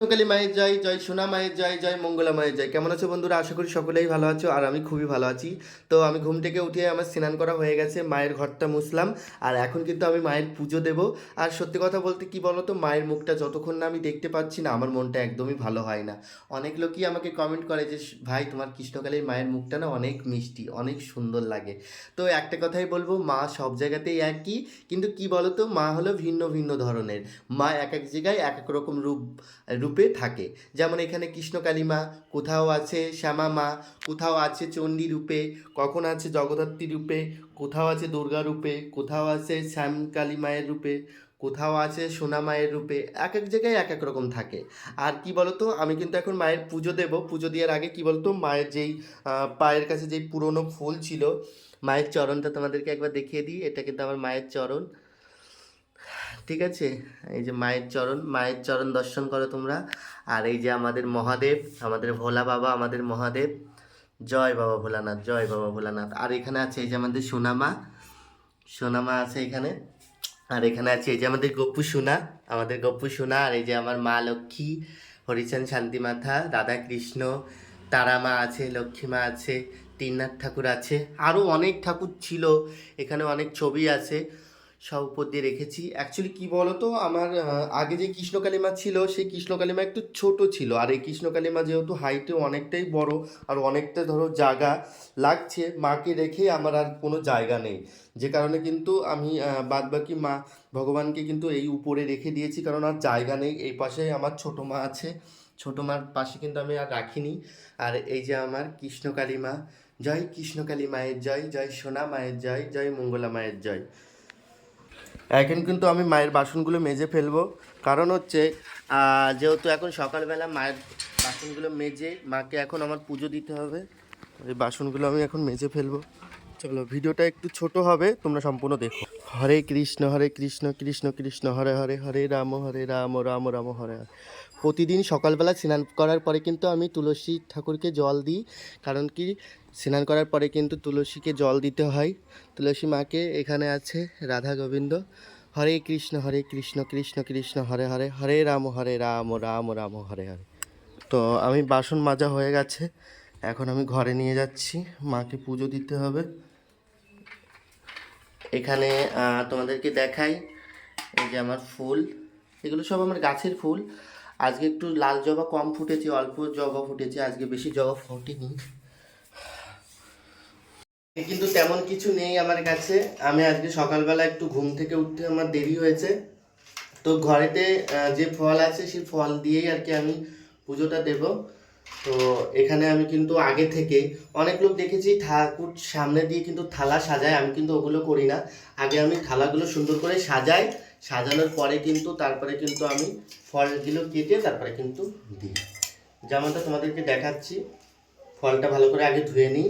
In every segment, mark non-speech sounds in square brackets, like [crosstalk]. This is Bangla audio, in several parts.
কালী মায়ের জয় জয় সোনা মায়ের জয় জয় মঙ্গলা মায়ের জয়। কেমন আছো বন্ধুরা? আশা করি সকলেই ভালো আছো আর আমি খুবই ভালো আছি। তো আমি ঘুম থেকে উঠে আমার স্নান করা হয়ে গেছে, মায়ের ঘরটা মুসলাম আর এখন কিন্তু আমি মায়ের পুজো দেব। আর সত্যি কথা বলতে কি বলো তো মায়ের মুখটা যতক্ষণ না আমি দেখতে পাচ্ছি না, আমার মনটা একদমই ভালো হয় না। অনেক লোকই আমাকে কমেন্ট করে যে, ভাই, তোমার কৃষ্ণকালীর মায়ের মুখটা না অনেক মিষ্টি, অনেক সুন্দর লাগে। তো একটা কথাই বলব, মা সব জায়গাতেই একই। কিন্তু কি বলো তো মা হলো ভিন্ন ভিন্ন ধরনের। মা এক এক জায়গায় এক এক রকম রূপ রূপে থাকে। যেমন এখানে কৃষ্ণকালী মা কোথাও আছে শ্যামা মা, কোথাও আছে চণ্ডী রূপে, কখন আছে জগদ্ধাত্রী রূপে, কোথাও আছে দুর্গা রূপে, কোথাও আছে শ্যামকালী মায়ের রূপে, কোথাও আছে সোনা মায়ের রূপে এক এক জায়গায় এক এক রকম থাকে। আর কি বলতো, আমি কিন্তু এখন মায়ের পুজো দেব। পুজো দেওয়ার আগে কি বলতো, মায়ের যেই পায়ের কাছে যেই পুরনো ফুল ছিল, মায়ের চরণটা তোমাদেরকে একবার দেখিয়ে দিই। এটা কিন্তু আমার মায়ের চরণ। ঠিক আছে? এই যে মায়ের চরণ মায়ের চরণ দর্শন করো তোমরা। আর এই যে আমাদের মহাদেব, আমাদের ভোলা বাবা, আমাদের মহাদেব। জয় বাবা ভোলানাথ, জয় বাবা ভোলানাথ। আর এখানে আছে এই যে আমাদের সোনামা। সোনামা আছে এখানে। আর এখানে আছে এই যে আমাদের গপ্পু সোনা, আমাদের গপ্পু সোনা। আর এই যে আমার মা লক্ষ্মী হরিচাঁদ শান্তিমাথা, রাধা কৃষ্ণ তারা মা আছে লক্ষ্মী মা আছে, তিননাথ ঠাকুর আছে। আরও অনেক ঠাকুর ছিল। এখানে অনেক ছবি আছে। সব উপর দিয়ে রেখেছি। অ্যাকচুয়ালি কি বলতো? আমার আগে যে কৃষ্ণকালী মা ছিল, সেই কৃষ্ণকালী মা একটু ছোট ছিল। আর এই কৃষ্ণকালী মা যেহেতু হাইটে অনেকটাই বড় আর অনেকটা ধরো জায়গা লাগছে, মাকে রেখে আমার আর কোনো জায়গা নেই। যে কারণে কিন্তু আমি বাদ বাকি মা ভগবানকে কিন্তু এই উপরে রেখে দিয়েছি। কারণ আর জায়গা নেই। এই পাশে আমার ছোটো মা আছে। ছোটো মার পাশে কিন্তু আমি আর রাখিনি। আর এই যে আমার কৃষ্ণকালী মা জয় কৃষ্ণকালী মায়ের জয় জয় সোনা মায়ের জয় জয় মঙ্গলা মায়ের জয়। এখন কিন্তু আমি মায়ের বাসনগুলো মেজে ফেলব। কারণ হচ্ছে যেহেতু এখন সকালবেলা মায়ের বাসনগুলো মেজে মাকে এখন আমার পুজো দিতে হবে, ওই বাসনগুলো আমি এখন মেজে ফেলব। চলো, ভিডিওটা একটু ছোট হবে, তোমরা সম্পূর্ণ দেখো। হরে কৃষ্ণ হরে কৃষ্ণ কৃষ্ণ কৃষ্ণ, হরে হরে হরে রাম হরে রাম রাম রাম, হরে হরে প্রতিদিন সকালবেলা স্নান করার পরে কিন্তু আমি তুলসী ঠাকুরকে জল দিই, কারণ কি, স্নান করার পরে কিন্তু তুলসীকে জল দিতে হয়। তুলসী মাকে এখানে আছে রাধা গোবিন্দ। হরে কৃষ্ণ হরে কৃষ্ণ কৃষ্ণ কৃষ্ণ, হরে হরে হরে রাম হরে রাম রাম রাম, হরে হরে। তো আমি বাসন মাজা হয়ে গেছে, এখন আমি ঘরে নিয়ে যাচ্ছি, মাকে পুজো দিতে হবে। এখানে তোমাদেরকে দেখাই। এই যে আমার ফুল। এগুলো সব আমার গাছের ফুল। আজকে একটু লাল জবা কম ফুটেছে, অল্প জবা ফুটেছে। আজকে বেশি জবা ফোটেনি। কিন্তু তেমন কিছু নেই আমার কাছে। আমি আজকে সকালবেলা একটু ঘুম থেকে উঠতে আমার দেরি হয়েছে। তো ঘরেতে যে ফল আছে সেই ফল দিয়েই আর কি আমি পুজোটা দেব। তো এখানে আমি কিন্তু আগে থেকে অনেক লোক দেখেছি ঠাকুর সামনে দিয়ে কিন্তু থালা সাজায়, আমি কিন্তু ওগুলো করি না। আগে আমি থালাগুলো সুন্দর করে সাজাই, সাজানোর পরে কিন্তু তারপরে কিন্তু আমি ফলগুলো কেটে তারপরে কিন্তু দিই। যেমনটা তোমাদেরকে দেখাচ্ছি, ফলটা ভালো করে আগে ধুয়ে নিই।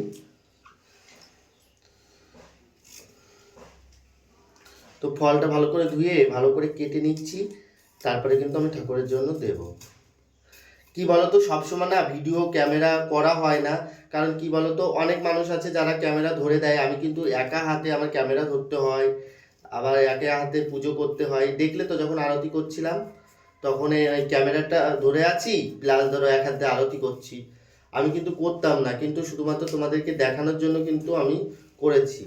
তো ফলটা ভালো করে ধুয়ে, ভালো করে কেটে নিচ্ছি, তারপরে কিন্তু আমি ঠাকুরের জন্য দেব। কি বলতো, সবসময় না ভিডিও ক্যামেরা করা হয় না। কারণ কি বলতো, অনেক মানুষ আছে যারা ক্যামেরা ধরে দেয়। আমি কিন্তু একা হাতে আমার ক্যামেরা ধরতে হয়, আবার একা হাতে পুজো করতে হয়। দেখলে তো যখন আরতি করছিলাম, তখন ক্যামেরাটা ধরে আছি প্লাস ধরো এক হাতে আরতি করছি। আমি কিন্তু করতাম না, কিন্তু শুধুমাত্র তোমাদেরকে দেখানোর জন্য কিন্তু আমি করেছি।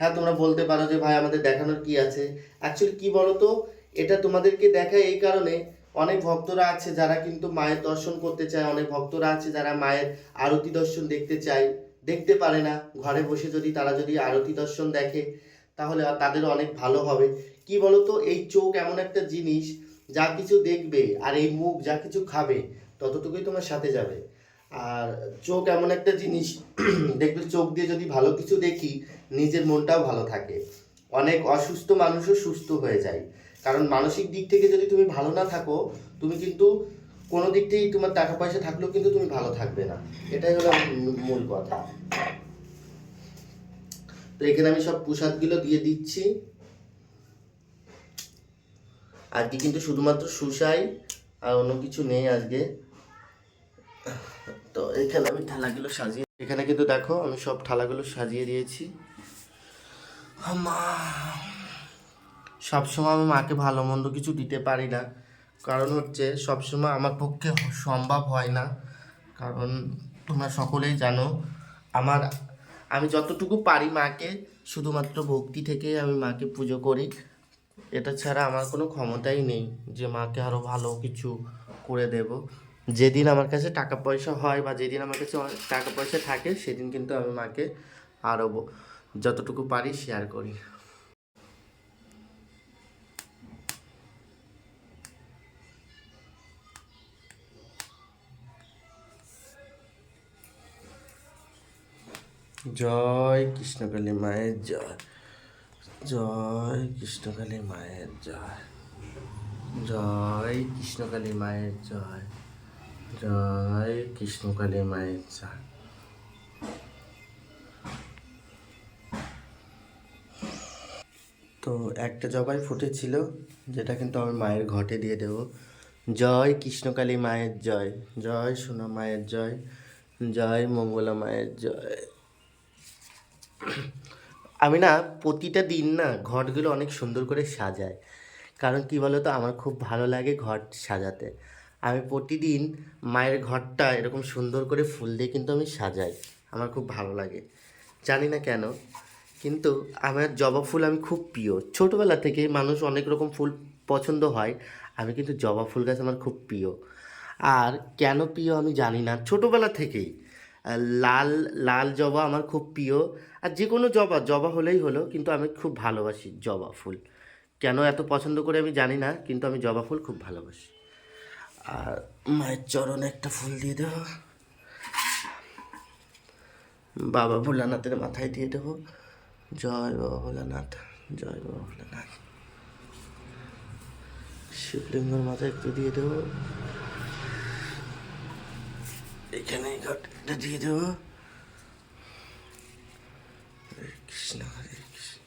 হ্যাঁ তোমরা বলতে পারো যে, ভাই, আমাদের দেখানোর কি আছে? অ্যাকচুয়ালি কি বলো তো এটা তোমাদেরকে দেখায় এই কারণে অনেক ভক্তরা আছে যারা কিন্তু মায়ের দর্শন করতে চায়, অনেক ভক্তরা আছে যারা মায়ের আরতি দর্শন দেখতে চায়, দেখতে পারে না। ঘরে বসে যদি তারা যদি আরতি দর্শন দেখে, তাহলে তাদের অনেক ভালো হবে। কি বলতো? এই চোখ এমন একটা জিনিস, যা কিছু দেখবে আর এই মুখ যা কিছু খাবে, ততটুকুই তোমার সাথে যাবে। আর চোখ এমন একটা জিনিস, [clears throat] দেখবে চোখ দিয়ে যদি ভালো কিছু দেখি, নিজের মনটাও ভালো থাকে। অনেক অসুস্থ মানুষও সুস্থ হয়ে যায়। কারণ মানসিক দিক থেকে যদি তুমি ভালো না থাকো, তুমি কিন্তু কোনো দিক থেকেই তোমার টাকা পয়সা থাকলেও কিন্তু তুমি ভালো থাকবে না। এটাই হলো মূল- কথা। তো এখানে আমি সব প্রসাদগুলো দিয়ে দিচ্ছি। আজকে কিন্তু শুধুমাত্র সুসাই, আর অন্য কিছু নেই আজকে। তো এখানে আমি থালাগুলো সাজিয়ে, এখানে কিন্তু দেখো আমি সব থালাগুলো সাজিয়ে দিয়েছি। মা সবসময় আমি মাকে ভালো মন্দ কিছু দিতে পারি না। কারণ হচ্ছে সবসময় আমার পক্ষে সম্ভব হয় না। কারণ তোমরা সকলেই জানো, আমার, আমি যতটুকু পারি মাকে, শুধুমাত্র ভক্তি থেকে আমি মাকে পুজো করি। এটা ছাড়া আমার কোনো ক্ষমতাই নেই যে মাকে আরও ভালো কিছু করে দেব। যেদিন আমার কাছে টাকা পয়সা হয় বা যেদিন আমার কাছে টাকা পয়সা থাকে, সেদিন কিন্তু আমি মাকে আরও যতটুকু পারি শেয়ার করি। জয় কৃষ্ণকালী মায়ের জয়। জয় কৃষ্ণকালী মায়ের জয়। জয় কৃষ্ণকালী মায়ের জয়। জয় কৃষ্ণকালী মায়ের জয়। তো একটা জবাই ফুটেছিল যেটা কিন্তু আমি মায়ের ঘটে দিয়ে দেব। জয় কৃষ্ণকালী মায়ের জয়। জয় সোনা মায়ের জয়। জয় মঙ্গলা মায়ের জয়। আমি না প্রতিটা দিন না ঘরগুলো অনেক সুন্দর করে সাজাই। কারণ কি বলো তো আমার খুব ভালো লাগে ঘর সাজাতে। আমি প্রতিদিন মায়ের ঘরটা এরকম সুন্দর করে ফুল দিয়ে কিন্তু আমি সাজাই। আমার খুব ভালো লাগে। জানি না কেন, কিন্তু আমার জবা ফুল আমি খুব প্রিয়। ছোটোবেলা থেকে মানুষ অনেক রকম ফুল পছন্দ হয়। আমি কিন্তু জবা ফুল গাছ আমার খুব প্রিয়। আর কেন প্রিয় আমি জানি না। ছোটোবেলা থেকেই লাল লাল জবা আমার খুব প্রিয়। আর যে কোনো জবা জবা হলেই হলো, কিন্তু আমি খুব ভালোবাসি জবা ফুল। কেন এত পছন্দ করে আমি জানি না, কিন্তু আমি জবা ফুল খুব ভালোবাসি। আর মায়ের চরণে একটা ফুল দিয়ে দেবো। বাবা ভোলানাথের মাথায় দিয়ে দেবো। জয় বাবা ভোলানাথ, জয় বাবা ভোলানাথ। শিবলিঙ্গর মাথায় একটু দিয়ে দেবো। এখানেই এই ঘটটা দিয়ে দেবো কৃষ্ণ হরে কৃষ্ণ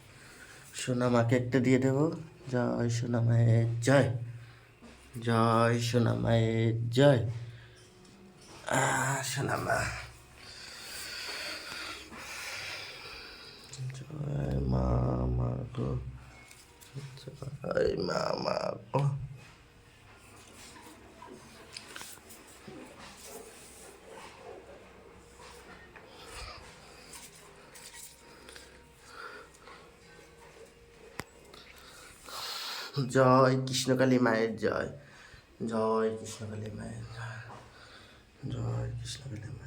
সোনা মাকে একটা দিয়ে দেবো। জয় সোনা মায়ের জয়। জয় সোনা মায়ের জয়। সোনা মা জয় মা মা গো জয় মা মা গো জয় কৃষ্ণকালী মায়ের জয়। জয় কৃষ্ণকালী মায়ের জয়। জয় কৃষ্ণকালী মায়ের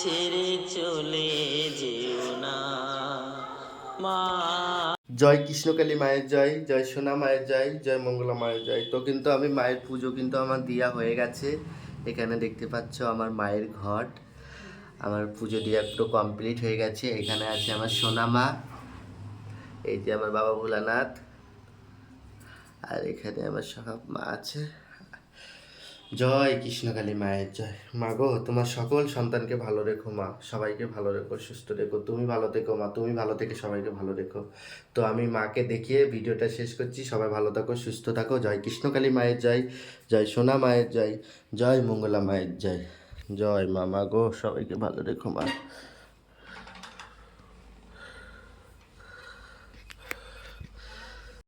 ছেড়ে চলে যেও না। মা। জয় কৃষ্ণকালী মায়ের জয় জয় সোনা মায়ের জয় জয় মঙ্গলা মায়ের জয়। তো কিন্তু আমি মায়ের পুজো কিন্তু আমার দিয়া হয়ে গেছে। এখানে দেখতে পাচ্ছ আমার মায়ের ঘট। আমার পুজো দিয়া একটু কমপ্লিট হয়ে গেছে। এখানে আছে আমার সোনা মা, এই যে আমার বাবা ভোলানাথ, আর এখানে আমার সব মা আছে। জয় কৃষ্ণকালী মায়ের জয়। মা গো, তোমার সকল সন্তানকে ভালো রেখো, মা। সবাইকে ভালো রেখো, সুস্থ রেখো। তুমি ভালো থেকো, মা। তুমি ভালো থেকে সবাইকে ভালো রেখো। তো আমি মাকে দেখিয়ে ভিডিওটা শেষ করছি। সবাই ভালো থাকো, সুস্থ থাকো। জয় কৃষ্ণকালী মায়ের জয়। জয় সোনা মায়ের জয়। জয় মঙ্গলা মায়ের জয়। জয় মা মা গো, সবাইকে ভালো রেখো, মা।